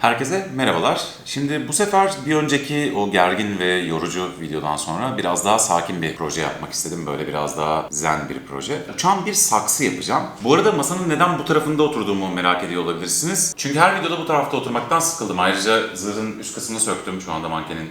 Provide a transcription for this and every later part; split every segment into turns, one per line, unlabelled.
Herkese merhabalar. Şimdi bu sefer bir önceki o gergin ve yorucu videodan sonra biraz daha sakin bir proje yapmak istedim. Böyle biraz daha zen bir proje. Uçan bir saksı yapacağım. Bu arada masanın neden bu tarafında oturduğumu merak ediyor olabilirsiniz. Çünkü her videoda bu tarafta oturmaktan sıkıldım. Ayrıca zırhın üst kısmını söktüm. Şu anda mankenin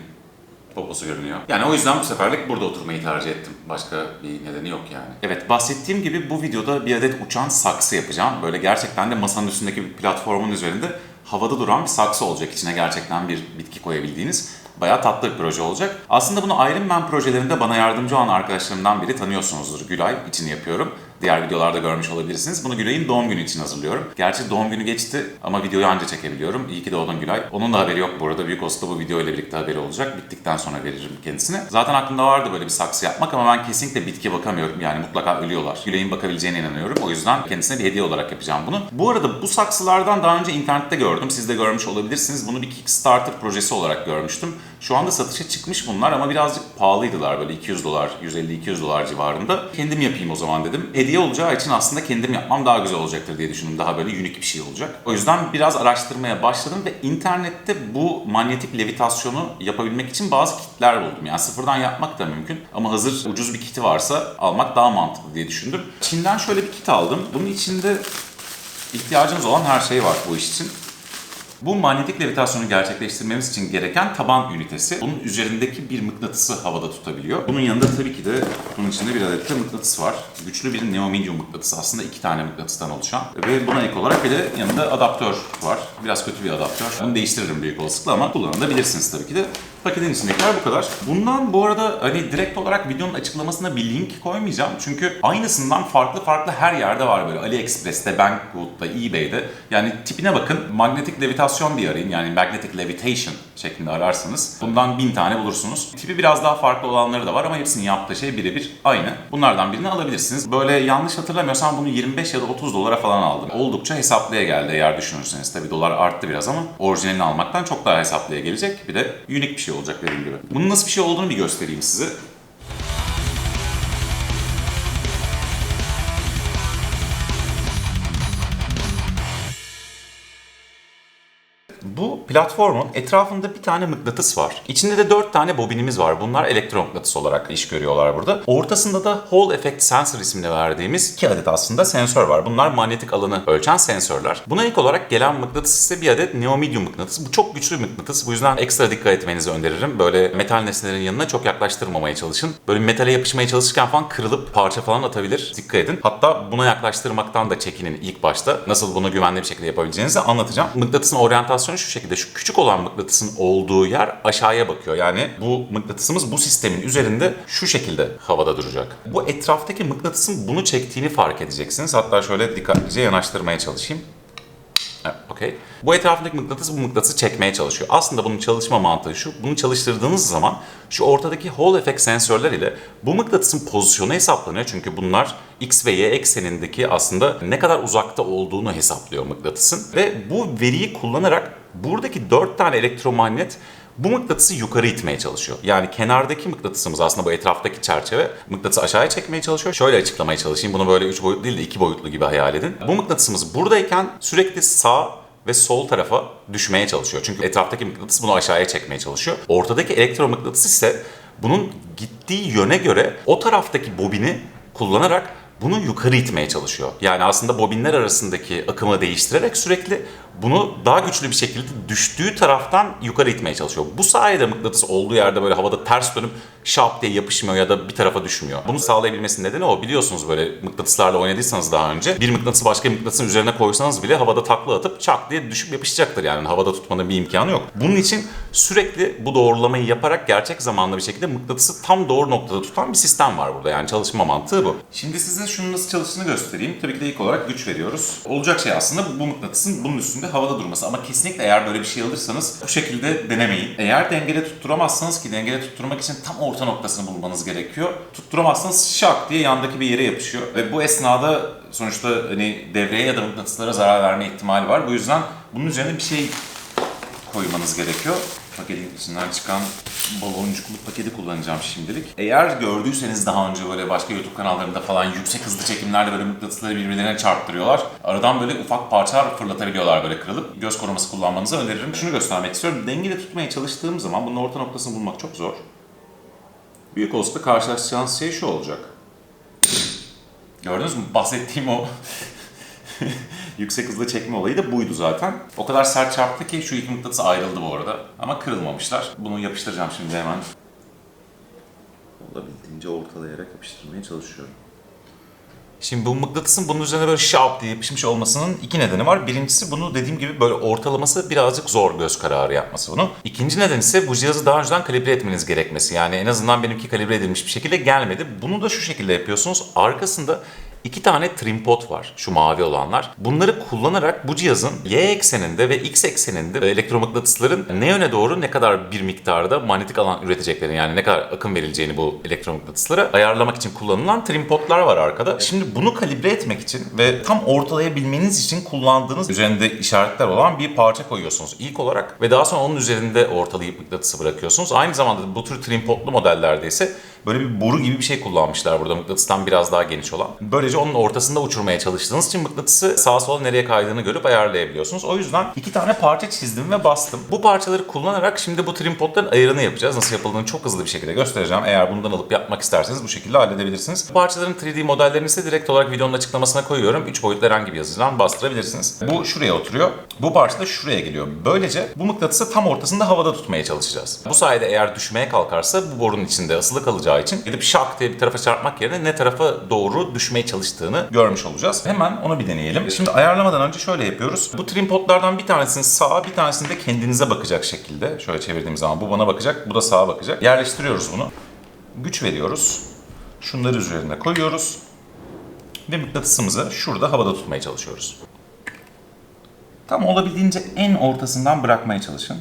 poposu görünüyor. Yani o yüzden bu seferlik burada oturmayı tercih ettim. Başka bir nedeni yok yani. Evet bahsettiğim gibi bu videoda bir adet uçan saksı yapacağım. Böyle gerçekten de masanın üstündeki bir platformun üzerinde havada duran bir saksı olacak. İçine gerçekten bir bitki koyabildiğiniz. Bayağı tatlı bir proje olacak. Aslında bunu Iron Man projelerinde bana yardımcı olan arkadaşlarımdan biri tanıyorsunuzdur. Gülay için yapıyorum. Diğer videolarda görmüş olabilirsiniz. Bunu Gülay'ın doğum günü için hazırlıyorum. Gerçi doğum günü geçti ama videoyu anca çekebiliyorum. İyi ki doğdun Gülay. Onun da haberi yok bu arada. Büyük Osta bu video ile birlikte haberi olacak. Bittikten sonra veririm kendisine. Zaten aklımda vardı böyle bir saksı yapmak ama ben kesinlikle bitkiye bakamıyorum. Yani mutlaka ölüyorlar. Gülay'ın bakabileceğine inanıyorum. O yüzden kendisine bir hediye olarak yapacağım bunu. Bu arada bu saksılardan daha önce internette gördüm. Siz de görmüş olabilirsiniz. Bunu bir Kickstarter projesi olarak görmüştüm. Şu anda satışa çıkmış bunlar ama birazcık pahalıydılar böyle 200 dolar, 150-200 dolar civarında. Kendim yapayım o zaman dedim. Hediye olacağı için aslında kendim yapmam daha güzel olacaktır diye düşündüm. Daha böyle unik bir şey olacak. O yüzden biraz araştırmaya başladım ve internette bu manyetik levitasyonu yapabilmek için bazı kitler buldum. Yani sıfırdan yapmak da mümkün ama hazır ucuz bir kiti varsa almak daha mantıklı diye düşündüm. Çin'den şöyle bir kit aldım. Bunun içinde ihtiyacınız olan her şey var bu iş için. Bu manyetik levitasyonu gerçekleştirmemiz için gereken taban ünitesi. Bunun üzerindeki bir mıknatısı havada tutabiliyor. Bunun yanında tabii ki de bunun içinde bir adet de mıknatıs var. Güçlü bir neomedyum mıknatısı aslında iki tane mıknatıstan oluşan. Ve buna ek olarak bir de yanında adaptör var. Biraz kötü bir adaptör. Bunu değiştiririm büyük olasılıkla ama kullanabilirsiniz tabii ki de. Paketin içindekiler bu kadar. Bundan bu arada hani direkt olarak videonun açıklamasına bir link koymayacağım. Çünkü aynısından farklı farklı her yerde var böyle. AliExpress'te, Banggood'da, eBay'de. Yani tipine bakın. Magnetik levitasyon diye arayın. Yani magnetic levitation şeklinde ararsanız. Bundan bin tane bulursunuz. Tipi biraz daha farklı olanları da var ama hepsinin yaptığı şey birebir aynı. Bunlardan birini alabilirsiniz. Böyle yanlış hatırlamıyorsam bunu 25 ya da 30 dolara falan aldım. Oldukça hesaplıya geldi eğer düşünürseniz. Tabii dolar arttı biraz ama orijinalini almaktan çok daha hesaplıya gelecek. Bir de unik bir şey olacak dediğim gibi. Bunun nasıl bir şey olduğunu bir göstereyim size. Bu platformun etrafında bir tane mıknatıs var. İçinde de dört tane bobinimiz var. Bunlar elektromıknatıs olarak iş görüyorlar burada. Ortasında da Hall Effect Sensor ismini verdiğimiz iki adet aslında sensör var. Bunlar manyetik alanı ölçen sensörler. Buna ilk olarak gelen mıknatıs ise bir adet neomedyum mıknatıs. Bu çok güçlü bir mıknatıs. Bu yüzden ekstra dikkat etmenizi öneririm. Böyle metal nesnelerin yanına çok yaklaştırmamaya çalışın. Böyle metale yapışmaya çalışırken falan kırılıp parça falan atabilir. Dikkat edin. Hatta buna yaklaştırmaktan da çekinin ilk başta. Nasıl bunu güvenli bir şekilde yapabileceğinizi anlatacağım. Mıknatısın oryantasyonu şu şekilde. Şu küçük olan mıknatısın olduğu yer aşağıya bakıyor. Yani bu mıknatısımız bu sistemin üzerinde şu şekilde havada duracak. Bu etraftaki mıknatısın bunu çektiğini fark edeceksiniz. Hatta şöyle dikkatlice yanaştırmaya çalışayım. Okey. Bu etrafındaki mıknatıs bu mıknatısı çekmeye çalışıyor. Aslında bunun çalışma mantığı şu. Bunu çalıştırdığınız zaman şu ortadaki Hall Effect sensörler ile bu mıknatısın pozisyonu hesaplanıyor. Çünkü bunlar X ve Y eksenindeki aslında ne kadar uzakta olduğunu hesaplıyor mıknatısın. Ve bu veriyi kullanarak buradaki 4 tane elektromanyeto bu mıknatısı yukarı itmeye çalışıyor. Yani kenardaki mıknatısımız aslında bu etraftaki çerçeve mıknatısı aşağıya çekmeye çalışıyor. Şöyle açıklamaya çalışayım. Bunu böyle 3 boyutlu değil de 2 boyutlu gibi hayal edin. Bu mıknatısımız buradayken sürekli sağ ve sol tarafa düşmeye çalışıyor. Çünkü etraftaki mıknatıs bunu aşağıya çekmeye çalışıyor. Ortadaki elektromıknatıs ise bunun gittiği yöne göre o taraftaki bobini kullanarak bunu yukarı itmeye çalışıyor. Yani aslında bobinler arasındaki akımı değiştirerek sürekli bunu daha güçlü bir şekilde düştüğü taraftan yukarı itmeye çalışıyor. Bu sayede mıknatıs olduğu yerde böyle havada ters dönüp şap diye yapışmıyor ya da bir tarafa düşmüyor. Bunu sağlayabilmesinin nedeni o. Biliyorsunuz böyle mıknatıslarla oynadıysanız daha önce bir mıknatısı başka bir mıknatısın üzerine koysanız bile havada takla atıp çak diye düşüp yapışacaktır yani. Havada tutmanın bir imkanı yok. Bunun için sürekli bu doğrulamayı yaparak gerçek zamanlı bir şekilde mıknatısı tam doğru noktada tutan bir sistem var burada. Yani çalışma mantığı bu. Şimdi size şunun nasıl çalıştığını göstereyim. Tabii ki de ilk olarak güç veriyoruz. Olacak şey aslında bu mıknatısın bunun üstünde havada durması. Ama kesinlikle eğer böyle bir şey alırsanız bu şekilde denemeyin. Eğer dengede tutturamazsanız ki dengede tutturmak için tam orta noktasını bulmanız gerekiyor. Tutturamazsanız şak diye yandaki bir yere yapışıyor. Ve bu esnada sonuçta hani devreye ya da mıknatıslara zarar verme ihtimali var. Bu yüzden bunun üzerine bir şey koymanız gerekiyor. Paketin içinden çıkan baloncuklu paketi kullanacağım şimdilik. Eğer gördüyseniz daha önce böyle başka YouTube kanallarında falan yüksek hızlı çekimlerde böyle mıknatısları birbirlerine çarptırıyorlar. Aradan böyle ufak parçalar fırlatabiliyorlar böyle kırılıp. Göz koruması kullanmanızı öneririm. Şunu göstermek istiyorum. Dengede tutmaya çalıştığım zaman bunun orta noktasını bulmak çok zor. Büyük olasılıkla karşılaşacağınız şey şu olacak. Gördünüz mü? Bahsettiğim o yüksek hızlı çekme olayı da buydu zaten. O kadar sert çarptı ki şu iki mıknatıs ayrıldı bu arada. Ama kırılmamışlar. Bunu yapıştıracağım şimdi hemen. Olabildiğince ortalayarak yapıştırmaya çalışıyorum. Şimdi bu mıknatısın bunun üzerine böyle şap diye yapışmış olmasının iki nedeni var. Birincisi bunu dediğim gibi böyle ortalaması birazcık zor göz kararı yapması bunu. İkinci neden ise bu cihazı daha önceden kalibre etmeniz gerekmesi. Yani en azından benimki kalibre edilmiş bir şekilde gelmedi. Bunu da şu şekilde yapıyorsunuz. Arkasında İki tane trim pot var, şu mavi olanlar. Bunları kullanarak bu cihazın Y ekseninde ve X ekseninde elektromıknatısların ne yöne doğru ne kadar bir miktarda manyetik alan üreteceklerini yani ne kadar akım verileceğini bu elektromıknatıslara ayarlamak için kullanılan trim potlar var arkada. Şimdi bunu kalibre etmek için ve tam ortalayabilmeniz için kullandığınız üzerinde işaretler olan bir parça koyuyorsunuz ilk olarak ve daha sonra onun üzerinde ortalayıp mıknatısı bırakıyorsunuz. Aynı zamanda bu tür trim potlu modellerde ise böyle bir boru gibi bir şey kullanmışlar burada mıknatıstan biraz daha geniş olan. Böylece onun ortasında uçurmaya çalıştığınız için mıknatısı sağa sola nereye kaydığını görüp ayarlayabiliyorsunuz. O yüzden iki tane parça çizdim ve bastım. Bu parçaları kullanarak şimdi bu trim potların ayarını yapacağız. Nasıl yapıldığını çok hızlı bir şekilde göstereceğim. Eğer bundan alıp yapmak isterseniz bu şekilde halledebilirsiniz. Bu parçaların 3D modellerini ise direkt olarak videonun açıklamasına koyuyorum. 3 boyutlu herhangi bir yazıcıdan bastırabilirsiniz. Bu şuraya oturuyor. Bu parça da şuraya geliyor. Böylece bu mıknatısı tam ortasında havada tutmaya çalışacağız. Bu sayede eğer düşmeye kalkarsa bu borunun içinde asılı kalacağı için gidip şak diye bir tarafa çarpmak yerine ne tarafa doğru düşmeye çalıştığını görmüş olacağız. Hemen onu bir deneyelim. Şimdi ayarlamadan önce şöyle yapıyoruz. Bu trim potlardan bir tanesini sağa bir tanesini de kendinize bakacak şekilde. Şöyle çevirdiğim zaman bu bana bakacak, bu da sağa bakacak. Yerleştiriyoruz bunu. Güç veriyoruz. Şunları üzerine koyuyoruz. Ve mıknatısımızı şurada havada tutmaya çalışıyoruz. Tam olabildiğince en ortasından bırakmaya çalışın.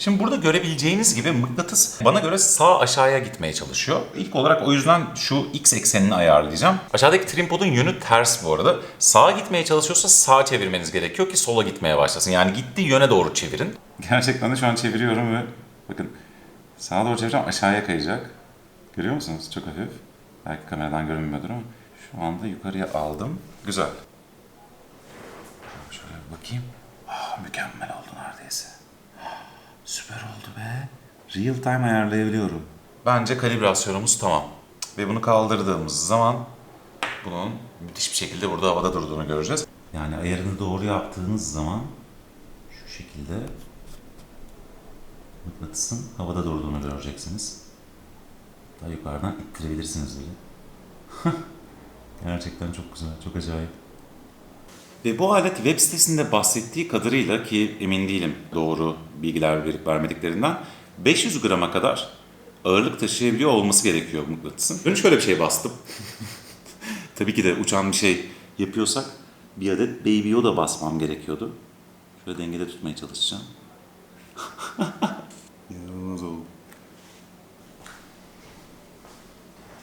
Şimdi burada görebileceğiniz gibi mıknatıs bana göre sağ aşağıya gitmeye çalışıyor. İlk olarak o yüzden şu x eksenini ayarlayacağım. Aşağıdaki trimpodun yönü ters bu arada. Sağa gitmeye çalışıyorsa sağa çevirmeniz gerekiyor ki sola gitmeye başlasın. Yani gittiği yöne doğru çevirin. Gerçekten de şu an çeviriyorum ve bakın sağa doğru çevireceğim aşağıya kayacak. Görüyor musunuz? Çok hafif. Belki kameradan görünmüyordur ama şu anda yukarıya aldım. Güzel. Şöyle bakayım. Ah, mükemmel oldu. Süper oldu be. Real time ayarlayabiliyorum. Bence kalibrasyonumuz tamam. Ve bunu kaldırdığımız zaman bunun müthiş bir şekilde burada havada durduğunu göreceğiz. Yani ayarını doğru yaptığınız zaman şu şekilde mıknatısın havada durduğunu göreceksiniz. Daha yukarıdan ittirebilirsiniz bile. Gerçekten çok güzel, çok acayip. Ve bu alet web sitesinde bahsettiği kadarıyla ki emin değilim doğru bilgiler verip vermediklerinden 500 grama kadar ağırlık taşıyabiliyor olması gerekiyor mıknatısın. Dün şöyle bir şey bastım. Tabii ki de uçan bir şey yapıyorsak bir adet Baby Yoda basmam gerekiyordu. Şöyle dengede tutmaya çalışacağım. İnanılmaz oldu.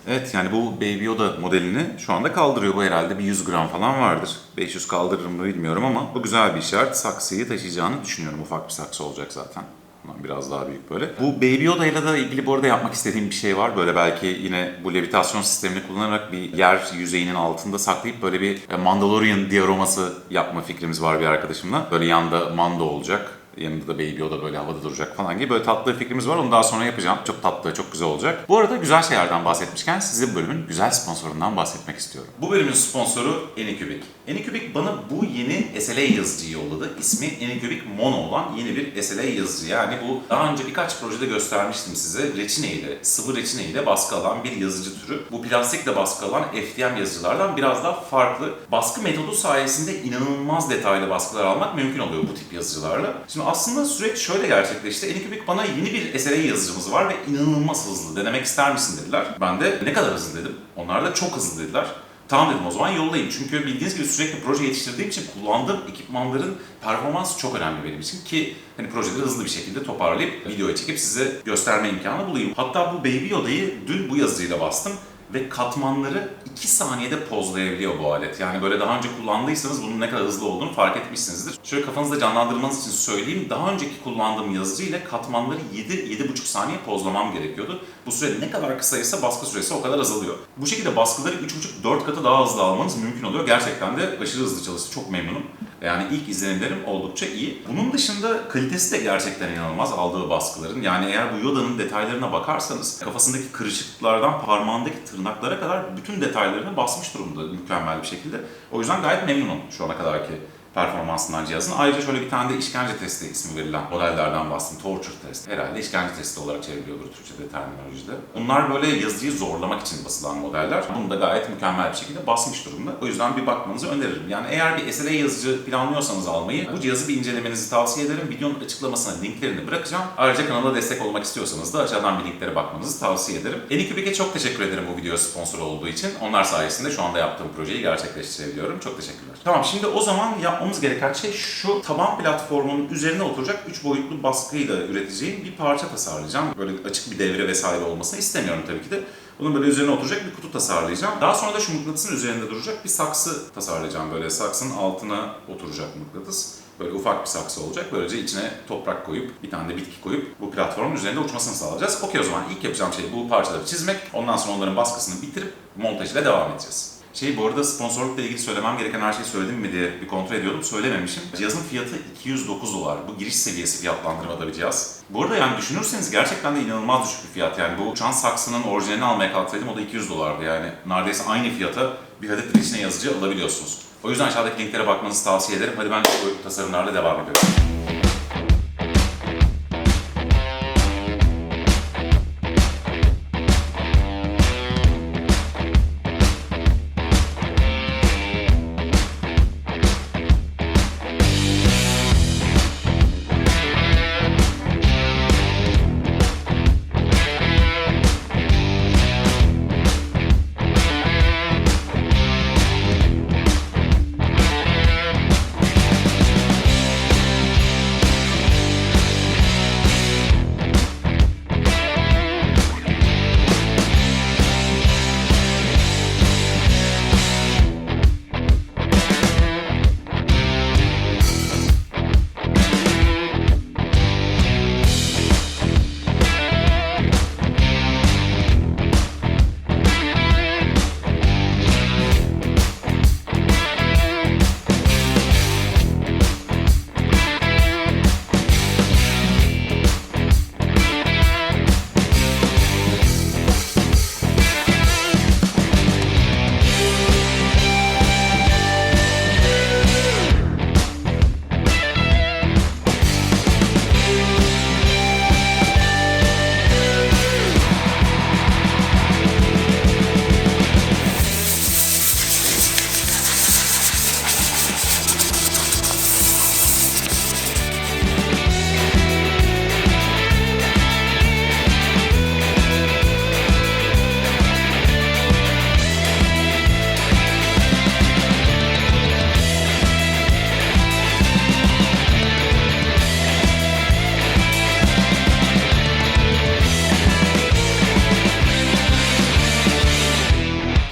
Evet yani bu Baby Yoda modelini şu anda kaldırıyor. Bu herhalde bir 100 gram falan vardır. 500 kaldırır mı bilmiyorum ama bu güzel bir işaret. Saksıyı taşıyacağını düşünüyorum. Ufak bir saksı olacak zaten. Bundan biraz daha büyük böyle. Bu Baby Yoda ile de ilgili bu arada yapmak istediğim bir şey var. Böyle belki yine bu levitasyon sistemini kullanarak bir yer yüzeyinin altında saklayıp böyle bir Mandalorian dioraması yapma fikrimiz var bir arkadaşımla. Böyle yanda Mando olacak. Yanında da Baby Yoda böyle havada duracak falan gibi böyle tatlı bir fikrimiz var. Onu daha sonra yapacağım. Çok tatlı, çok güzel olacak. Bu arada güzel şeylerden bahsetmişken size bölümün güzel sponsorundan bahsetmek istiyorum. Bu bölümün sponsoru Anycubic. Anycubic bana bu yeni SLA yazıcıyı yolladı. İsmi Anycubic Mono olan yeni bir SLA yazıcı. Yani bu daha önce birkaç projede göstermiştim size. Reçine ile, sıvı reçine ile baskı alan bir yazıcı türü. Bu plastikle baskı alan FDM yazıcılardan biraz daha farklı. Baskı metodu sayesinde inanılmaz detaylı baskılar almak mümkün oluyor bu tip yazıcılarla. Şimdi aslında süreç şöyle gerçekleşti. Anycubic bana yeni bir SLA yazıcımız var ve inanılmaz hızlı. Denemek ister misin dediler. Ben de ne kadar hızlı dedim. Onlar da çok hızlı dediler. Tamam dedim o zaman yollayın. Çünkü bildiğiniz gibi sürekli proje yetiştirdiğim için kullandığım ekipmanların performansı çok önemli benim için ki hani projeleri hızlı bir şekilde toparlayıp videoya çekip size gösterme imkanı bulayım. Hatta bu Baby Yoda'yı dün bu yazıcıyla bastım ve katmanları 2 saniyede pozlayabiliyor bu alet. Yani böyle daha önce kullandıysanız bunun ne kadar hızlı olduğunu fark etmişsinizdir. Şöyle kafanızda canlandırmanız için söyleyeyim. Daha önceki kullandığım yazıcı ile katmanları 7-7,5 saniye pozlamam gerekiyordu. Bu süre ne kadar kısaysa baskı süresi o kadar azalıyor. Bu şekilde baskıları 3,5-4 katı daha hızlı almanız mümkün oluyor. Gerçekten de aşırı hızlı çalıştı. Çok memnunum. Yani ilk izlenimlerim oldukça iyi. Bunun dışında kalitesi de gerçekten inanılmaz aldığı baskıların. Yani eğer bu Yoda'nın detaylarına bakarsanız kafasındaki kırışıklıklardan parmağındaki tırnaklara kadar bütün detaylarını basmış durumda mükemmel bir şekilde. O yüzden gayet memnunum şu ana kadarki performansından cihazın. Ayrıca şöyle bir tane de işkence testi ismi verilen modellerden bastım. Torture test. Herhalde işkence testi olarak çevriliyordur Türkçe'de terminolojide. Bunlar böyle yazıcıyı zorlamak için basılan modeller. Bunu da gayet mükemmel bir şekilde basmış durumda. O yüzden bir bakmanızı öneririm. Yani eğer bir SLA yazıcı planlıyorsanız almayı bu cihazı bir incelemenizi tavsiye ederim. Videonun açıklamasına linklerini bırakacağım. Ayrıca kanala destek olmak istiyorsanız da aşağıdan bir linklere bakmanızı tavsiye ederim. Anycubic'e çok teşekkür ederim bu video sponsor olduğu için. Onlar sayesinde şu anda yaptığım projeyi gerçekleştirebiliyorum. Çok teşekkürler. Tamam şimdi o zaman yapmamız gereken şey şu taban platformunun üzerine oturacak 3 boyutlu baskıyla üreteceğim bir parça tasarlayacağım. Böyle açık bir devre vesaire olmasını istemiyorum tabii ki de. Bunun böyle üzerine oturacak bir kutu tasarlayacağım. Daha sonra da şu mıknatısın üzerinde duracak bir saksı tasarlayacağım. Böyle saksının altına oturacak mıknatıs. Böyle ufak bir saksı olacak. Böylece içine toprak koyup, bir tane de bitki koyup bu platformun üzerinde uçmasını sağlayacağız. Okey o zaman ilk yapacağım şey bu parçaları çizmek. Ondan sonra onların baskısını bitirip montajıyla devam edeceğiz. Şey bu arada sponsorlukla ilgili söylemem gereken her şeyi söyledim mi diye bir kontrol ediyordum. Söylememişim. Cihazın fiyatı 209 dolar. Bu giriş seviyesi fiyatlandırmada bir cihaz. Bu arada yani düşünürseniz gerçekten de inanılmaz düşük bir fiyat. Yani bu uçan saksının orijinalini almaya kalksaydım o da 200 dolardı yani. Neredeyse aynı fiyata bir adet reçine yazıcı alabiliyorsunuz. O yüzden aşağıdaki linklere bakmanızı tavsiye ederim. Hadi ben bu tasarımlarla devam ediyorum.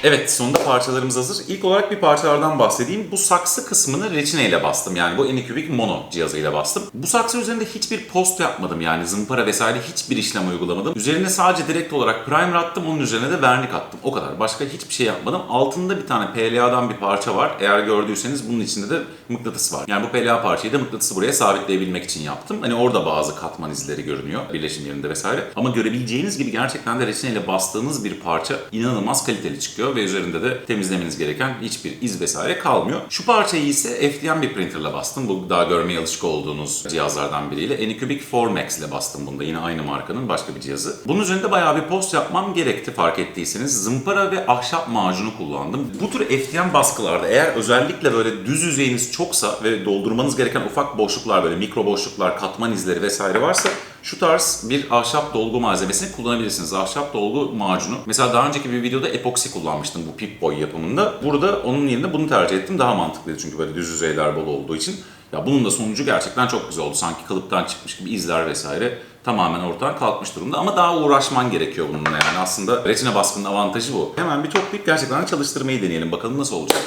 Evet, sonunda parçalarımız hazır. İlk olarak bir parçalardan bahsedeyim. Bu saksı kısmını reçine ile bastım. Yani bu Anycubic Mono cihazıyla bastım. Bu saksı üzerinde hiçbir post yapmadım. Yani zımpara vesaire hiçbir işlem uygulamadım. Üzerine sadece direkt olarak primer attım. Onun üzerine de vernik attım. O kadar. Başka hiçbir şey yapmadım. Altında bir tane PLA'dan bir parça var. Eğer gördüyseniz bunun içinde de mıknatıs var. Yani bu PLA parçayı da mıknatısı buraya sabitleyebilmek için yaptım. Hani orada bazı katman izleri görünüyor. Birleşim yerinde vesaire. Ama görebileceğiniz gibi gerçekten de reçine ile bastığınız bir parça inanılmaz kaliteli çıkıyor ve üzerinde de temizlemeniz gereken hiçbir iz vesaire kalmıyor. Şu parçayı ise FDM bir printerla bastım. Bu daha görmeye alışık olduğunuz cihazlardan biriyle. Anycubic 4 Max ile bastım bunda. Yine aynı markanın başka bir cihazı. Bunun üzerinde bayağı bir post yapmam gerekti fark ettiyseniz. Zımpara ve ahşap macunu kullandım. Bu tür FDM baskılarda eğer özellikle böyle düz yüzeyiniz çoksa ve doldurmanız gereken ufak boşluklar böyle mikro boşluklar, katman izleri vesaire varsa şu tarz bir ahşap dolgu malzemesini kullanabilirsiniz. Ahşap dolgu macunu. Mesela daha önceki bir videoda epoksi kullanmıştım bu Pip Boy yapımında. Burada onun yerine bunu tercih ettim. Daha mantıklıydı çünkü böyle düz yüzeyler bol olduğu için. Ya bunun da sonucu gerçekten çok güzel oldu. Sanki kalıptan çıkmış gibi izler vesaire tamamen ortadan kalkmış durumda ama daha uğraşman gerekiyor bununla yani aslında retina baskının avantajı bu. Hemen bir toplayıp gerçekten çalıştırmayı deneyelim bakalım nasıl olacak.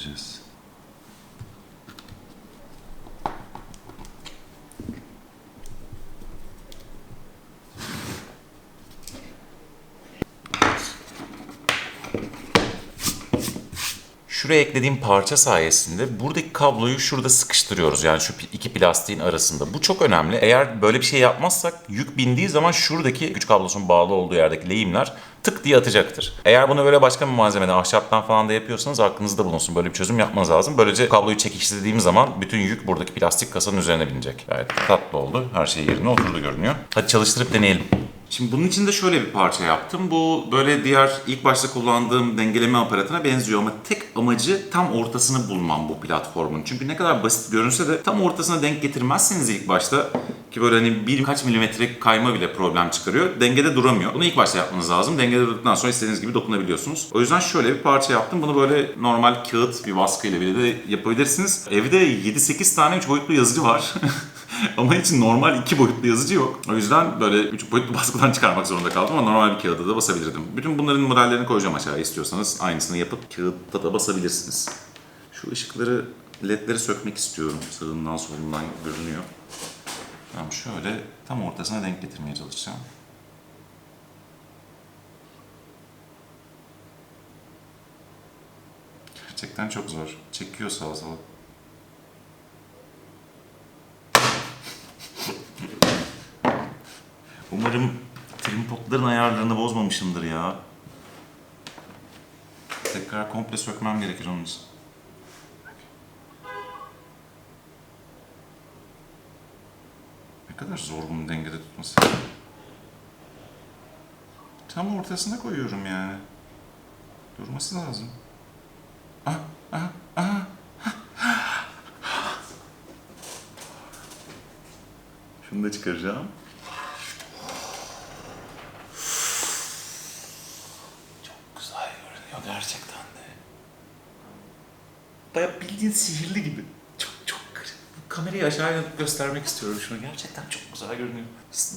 just Şuraya eklediğim parça sayesinde buradaki kabloyu şurada sıkıştırıyoruz. Yani şu iki plastiğin arasında. Bu çok önemli. Eğer böyle bir şey yapmazsak yük bindiği zaman şuradaki güç kablosunun bağlı olduğu yerdeki lehimler tık diye atacaktır. Eğer bunu böyle başka bir malzemeden, ahşaptan falan da yapıyorsanız aklınızda bulunsun. Böyle bir çözüm yapmanız lazım. Böylece kabloyu çekiştirdiğim zaman bütün yük buradaki plastik kasanın üzerine binecek. Gayet tatlı oldu. Her şey yerine oturdu görünüyor. Hadi çalıştırıp deneyelim. Şimdi bunun için de şöyle bir parça yaptım. Bu böyle diğer ilk başta kullandığım dengeleme aparatına benziyor ama tek amacı tam ortasını bulmam bu platformun. Çünkü ne kadar basit görünse de tam ortasına denk getirmezseniz ilk başta ki böyle hani birkaç milimetre kayma bile problem çıkarıyor. Dengede duramıyor. Bunu ilk başta yapmanız lazım. Dengede durduktan sonra istediğiniz gibi dokunabiliyorsunuz. O yüzden şöyle bir parça yaptım. Bunu böyle normal kağıt bir baskıyla bile de yapabilirsiniz. Evde 7-8 tane 3 boyutlu yazıcı var. ama için normal iki boyutlu yazıcı yok. O yüzden böyle üç boyutlu baskıdan çıkarmak zorunda kaldım ama normal bir kağıda da basabilirdim. Bütün bunların modellerini koyacağım aşağıya istiyorsanız aynısını yapıp kağıtta da basabilirsiniz. Şu ışıkları, ledleri sökmek istiyorum. Sağından solundan görünüyor. Tamam şöyle tam ortasına denk getirmeye çalışacağım. Gerçekten çok zor. Çekiyor sağa sola. Umarım trimpotların ayarlarını bozmamışımdır ya. Tekrar komple sökmem gerekir onun için. Kadar zor bunu dengede tutması. Tam ortasına koyuyorum yani. Durması lazım. Ah, ah, ah. Şunu da çıkaracağım. Çok güzel görünüyor gerçekten de. Baya bildiğin sihirli gibi. Çok çok garip. Bu kamerayı aşağıya göstermek istiyorum şunu. Gerçekten çok güzel görünüyor.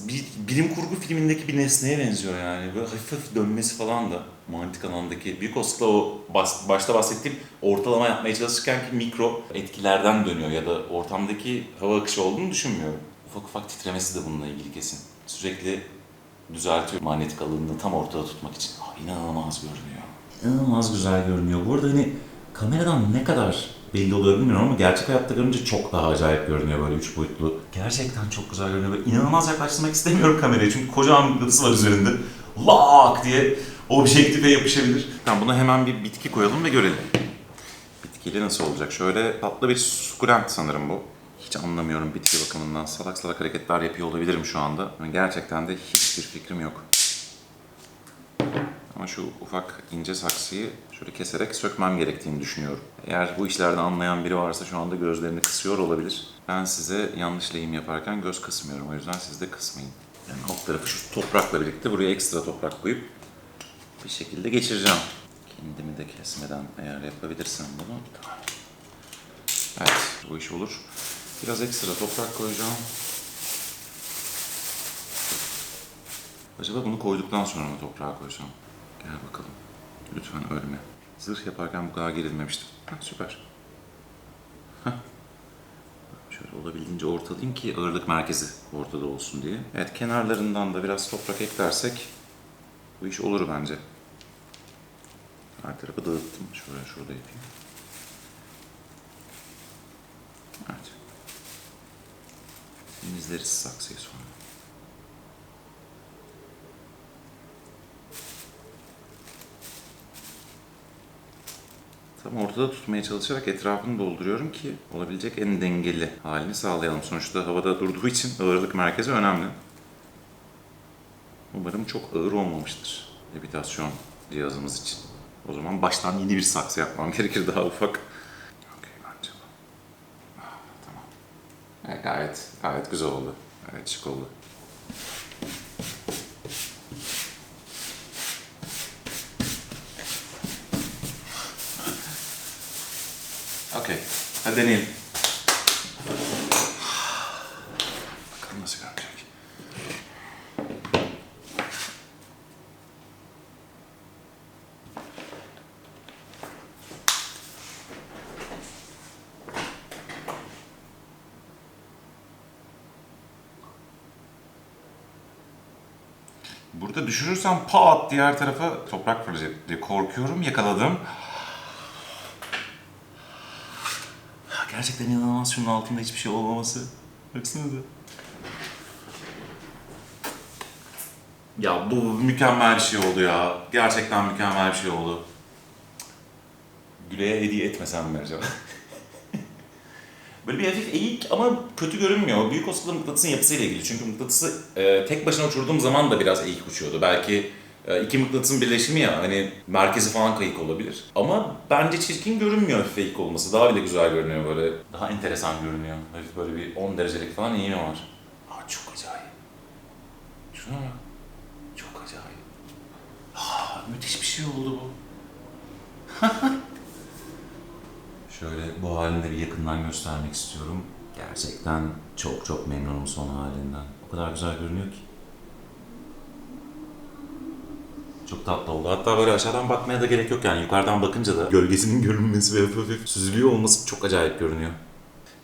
Bir bilim kurgu filmindeki bir nesneye benziyor yani. Böyle hafif hafif dönmesi falan da mantık alandaki. Büyük olasılıkla o bas- başta bahsettiğim ortalama yapmaya çalışırken ki mikro etkilerden dönüyor ya da ortamdaki hava akışı olduğunu düşünmüyorum. Ufak ufak titremesi de bununla ilgili kesin. Sürekli düzeltiyor manyetik alanını tam ortada tutmak için. Ah, inanılmaz görünüyor. İnanılmaz güzel görünüyor. Bu arada hani kameradan ne kadar belli oluyor bilmiyorum ama gerçek hayatta görünce çok daha acayip görünüyor böyle üç boyutlu. Gerçekten çok güzel görünüyor. Böyle inanılmaz yaklaştırmak istemiyorum kamerayı çünkü kocaman bir mıknatıs var üzerinde. Lak diye objektife yapışabilir. Tamam buna hemen bir bitki koyalım ve görelim. Bitkiyle nasıl olacak? Şöyle tatlı bir sukulent sanırım bu. Hiç anlamıyorum bitki bakımından. Salak salak hareketler yapıyor olabilirim şu anda. Yani gerçekten de hiçbir fikrim yok. Ama şu ufak ince saksıyı şöyle keserek sökmem gerektiğini düşünüyorum. Eğer bu işlerden anlayan biri varsa şu anda gözlerini kısıyor olabilir. Ben size yanlış lehim yaparken göz kısmıyorum. O yüzden siz de kısmayın. Yani alt tarafı şu toprakla birlikte buraya ekstra toprak koyup bir şekilde geçireceğim. Kendimi de kesmeden eğer yapabilirsem bunu. Evet, bu iş olur. Biraz ekstra toprak koyacağım. Acaba bunu koyduktan sonra mı toprağa koysam? Gel bakalım. Lütfen ölme. Zırh yaparken bu kadar gerilmemiştim. Heh, süper. Heh. Şöyle olabildiğince ortalayayım ki ağırlık merkezi ortada olsun diye. Evet kenarlarından da biraz toprak eklersek bu iş olur bence. Her tarafı dağıttım. Şöyle şurada yapayım. Evet. Temizleriz saksıyı sonra. Tam ortada tutmaya çalışarak etrafını dolduruyorum ki olabilecek en dengeli halini sağlayalım. Sonuçta havada durduğu için ağırlık merkezi önemli. Umarım çok ağır olmamıştır levitasyon cihazımız için. O zaman baştan yeni bir saksı yapmam gerekir daha ufak. Okey bence bu. Ah, Tamam. Evet, gayet, gayet güzel oldu. Gayet şık oldu. Okey. Hadi deneyelim. Bakalım nasıl görünecek. Burada düşürürsem pat diğer tarafa toprak fırlayacak diye korkuyorum. Yakaladım. Gerçekten inanılmaz şunun altında hiçbir şey olmaması. Baksanıza. Ya bu mükemmel bir şey oldu ya. Gerçekten mükemmel bir şey oldu. Güle'ye hediye etmesem mi acaba? Böyle bir hafif eğik ama kötü görünmüyor. Büyük olasılıkla mıknatısın yapısıyla ilgili. Çünkü mıknatısı e, tek başına uçurduğum zaman da biraz eğik uçuyordu. Belki iki mıknatısın birleşimi ya hani merkezi falan kayık olabilir. Ama bence çirkin görünmüyor hafif eğik olması. Daha bile güzel görünüyor böyle. Daha enteresan görünüyor. Hafif böyle bir 10 derecelik falan eğimi var. Aa çok acayip. Şuna bak. Çok acayip. Aa, müthiş bir şey oldu bu. Şöyle bu halini de bir yakından göstermek istiyorum. Gerçekten çok çok memnunum son halinden. O kadar güzel görünüyor ki. Çok tatlı oldu. Hatta böyle aşağıdan bakmaya da gerek yok yani. Yukarıdan bakınca da gölgesinin görünmesi ve hafif hafif süzülüyor olması çok acayip görünüyor.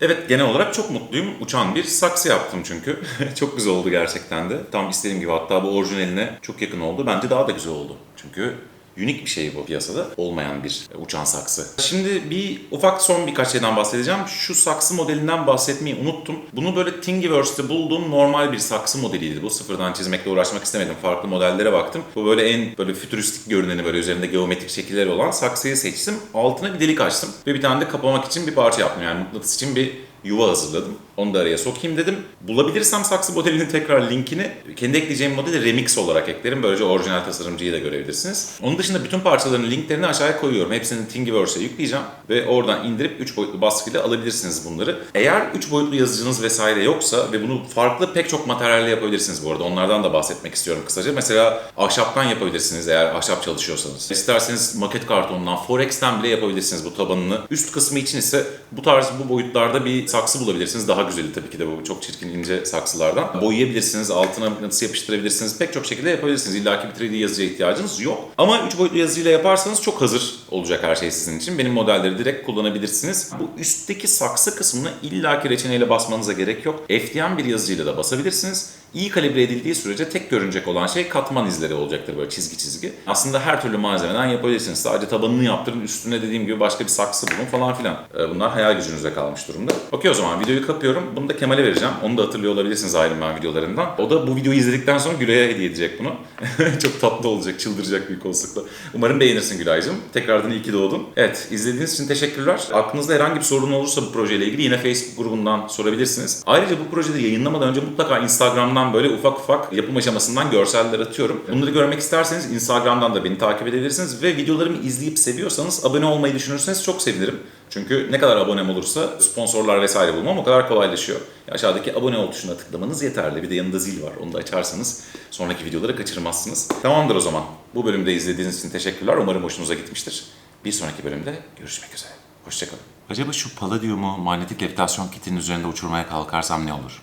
Evet genel olarak çok mutluyum. Uçan bir saksı yaptım çünkü. çok güzel oldu gerçekten de. Tam istediğim gibi hatta bu orijinaline çok yakın oldu. Bence daha da güzel oldu. Çünkü unik bir şey bu piyasada. Olmayan bir uçan saksı. Şimdi bir ufak son birkaç şeyden bahsedeceğim. Şu saksı modelinden bahsetmeyi unuttum. Bunu böyle Thingiverse'te bulduğum normal bir saksı modeliydi. Bu sıfırdan çizmekle uğraşmak istemedim. Farklı modellere baktım. Bu böyle en böyle fütüristik görüneni böyle üzerinde geometrik şekilleri olan saksıyı seçtim. Altına bir delik açtım. Ve bir tane de kapamak için bir parça yaptım. Yani mıknatıs için bir yuva hazırladım. Onu da araya sokayım dedim. Bulabilirsem saksı modelinin tekrar linkini kendi ekleyeceğim modeli remix olarak eklerim. Böylece orijinal tasarımcıyı da görebilirsiniz. Onun dışında bütün parçaların linklerini aşağıya koyuyorum. Hepsini Thingiverse'e yükleyeceğim ve oradan indirip 3 boyutlu baskıyla alabilirsiniz bunları. Eğer 3 boyutlu yazıcınız vesaire yoksa ve bunu farklı pek çok materyalle yapabilirsiniz bu arada. Onlardan da bahsetmek istiyorum kısaca. Mesela ahşaptan yapabilirsiniz eğer ahşap çalışıyorsanız. İsterseniz maket kartonundan, Forex'ten bile yapabilirsiniz bu tabanını. Üst kısmı için ise bu tarz bu boyutlarda bir saksı bulabilirsiniz. Daha güzeli tabii ki de bu çok çirkin ince saksılardan. Boyayabilirsiniz, altına mıknatıs yapıştırabilirsiniz. Pek çok şekilde yapabilirsiniz. İlla ki bir 3D yazıcıya ihtiyacınız yok. Ama 3 boyutlu yazıcıyla yaparsanız çok hazır olacak her şey sizin için. Benim modelleri direkt kullanabilirsiniz. Bu üstteki saksı kısmını illaki reçineyle basmanıza gerek yok. FDM bir yazıcıyla da basabilirsiniz. İyi kalibre edildiği sürece tek görünecek olan şey katman izleri olacaktır böyle çizgi çizgi. Aslında her türlü malzemeden yapabilirsiniz. Sadece tabanını yaptırın, üstüne dediğim gibi başka bir saksı bulun falan filan. Ee, Bunlar hayal gücünüze kalmış durumda. Okey o zaman videoyu kapıyorum. Bunu da Kemal'e vereceğim. Onu da hatırlıyor olabilirsiniz Iron Man videolarından. O da bu videoyu izledikten sonra Gülay'a hediye edecek bunu. Çok tatlı olacak, çıldıracak büyük olasılıkla. Umarım beğenirsin Gülay'cığım. Tekrardan iyi ki doğdun. Evet, izlediğiniz için teşekkürler. Aklınızda herhangi bir sorun olursa bu projeyle ilgili yine Facebook grubundan sorabilirsiniz. Ayrıca bu projede yayınlamadan önce mutlaka Instagram'dan böyle ufak ufak yapım aşamasından görseller atıyorum. Bunları görmek isterseniz Instagram'dan da beni takip edebilirsiniz ve videolarımı izleyip seviyorsanız abone olmayı düşünürseniz çok sevinirim. Çünkü ne kadar abonem olursa sponsorlar vesaire bulmam o kadar kolaylaşıyor. Aşağıdaki abone ol tuşuna tıklamanız yeterli. Bir de yanında zil var. Onu da açarsanız sonraki videoları kaçırmazsınız. Tamamdır o zaman. Bu bölümde izlediğiniz için teşekkürler. Umarım hoşunuza gitmiştir. Bir sonraki bölümde görüşmek üzere. Hoşçakalın. Acaba şu Palladium'u manyetik levitasyon kitinin üzerinde uçurmaya kalkarsam ne olur?